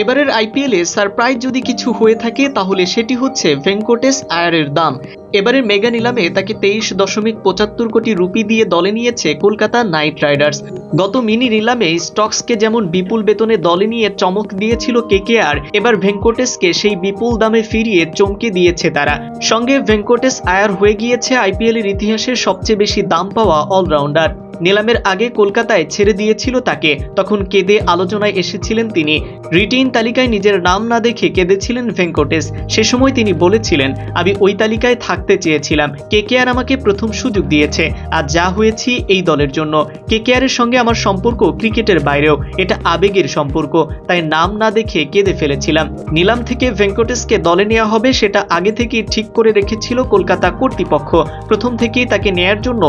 এবারের আইপিএলে সারপ্রাইজ যদি কিছু হয়ে থাকে তাহলে সেটি হচ্ছে ভেঙ্কটেশ আয়ারের দাম। এবারের মেগা নিলামে তাকে তেইশ দশমিক পঁচাত্তর কোটি রুপি দিয়ে দলে নিয়েছে কলকাতা নাইট রাইডার্স। গত মিনি নিলামে স্টকসকে যেমন বিপুল বেতনে দলে নিয়ে চমক দিয়েছিল কেকেআর, এবার ভেঙ্কটেশকে সেই বিপুল দামে ফিরিয়ে চমকে দিয়েছে তারা। সঙ্গে ভেঙ্কটেশ আয়ার হয়ে গিয়েছে আইপিএলের ইতিহাসে সবচেয়ে বেশি দাম পাওয়া অলরাউন্ডার। নিলামের আগে কলকাতায় ছেড়ে দিয়েছিল তাকে, তখন কেঁদে আলোচনায় এসেছিলেন তিনি। রিটেইন তালিকায় নিজের নাম না দেখে কেঁদেছিলেন ভেঙ্কটেশ। সে সময় তিনি বলেছিলেন, আমি ওই তালিকায় থাকতে চেয়েছিলাম। কেকেআর আমাকে প্রথম সুযোগ দিয়েছে। আর যা হয়েছি এই দলের জন্য। কেকেআরের সঙ্গে আমার সম্পর্ক ক্রিকেটের বাইরেও। এটা আবেগের সম্পর্ক। তাই নাম না দেখে কেঁদে ফেলেছিলাম। নিলাম থেকে ভেঙ্কটেশকে দলে নেওয়া হবে সেটা আগে থেকেই ঠিক করে রেখেছিল কলকাতা কর্তৃপক্ষ। প্রথম থেকেই তাকে নেয়ার জন্য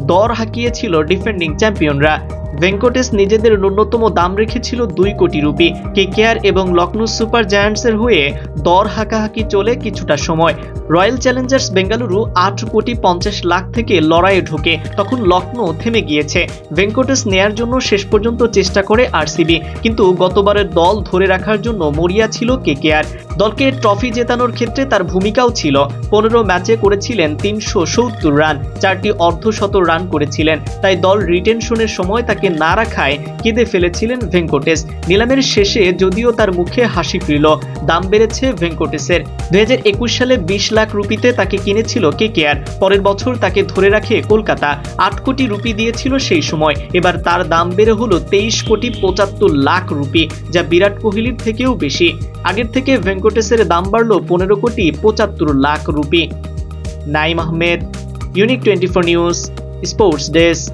দর হাঁকিয়েছিল ডিফেন্ডিং চ্যাম্পিয়নরা। ভেঙ্কটেশ নিজেদের ন্যূনতম দাম রেখেছিল দুই কোটি রুপি। কেকেআর এবং লখনৌ সুপার জায়ান্টসের হয়ে দর হাঁকাহাঁকি চলে কিছুটা সময়। রয়্যাল চ্যালেঞ্জার্স বেঙ্গালুরু আট কোটি পঞ্চাশ লাখ থেকে লড়াইয়ে ঢোকে। তখন লখনৌ থেমে গিয়েছে। ভেঙ্কটেশ নেয়ার জন্য শেষ পর্যন্ত চেষ্টা করে আরসিবি। কিন্তু গতবারের দল ধরে রাখার জন্য মরিয়া ছিল কেকেআর। দলকে ট্রফি জেতানোর ক্ষেত্রে তার ভূমিকাও ছিল। পনেরো ম্যাচে করেছিলেন তিনশো সত্তর রান, চারটি অর্ধশত রান করেছিলেন। তাই দল রিটেনশনের সময় তাকে না রাখায় কেঁদে ফেলেছিলেন ভেঙ্কটেশ। নিলামের শেষে যদিও তার মুখে হাসি ফিরল, দাম বেড়েছে ভেঙ্কটেশের। দুই সালে বিশ লাখ রুপিতে তাকে কিনেছিল কেকেআর, পরের বছর তাকে ধরে রাখে কলকাতা। আট কোটি রুপি দিয়েছিল সেই সময়, এবার তার দাম বেড়ে হলো তেইশ কোটি পঁচাত্তর লাখ রুপি, যা বিরাট কোহলির থেকেও বেশি। আগের থেকে ভেঙ্কটেশের দাম বাড়লো পনেরো কোটি পঁচাত্তর lakh rupee. Naim Ahmed unique twenty four news sports desk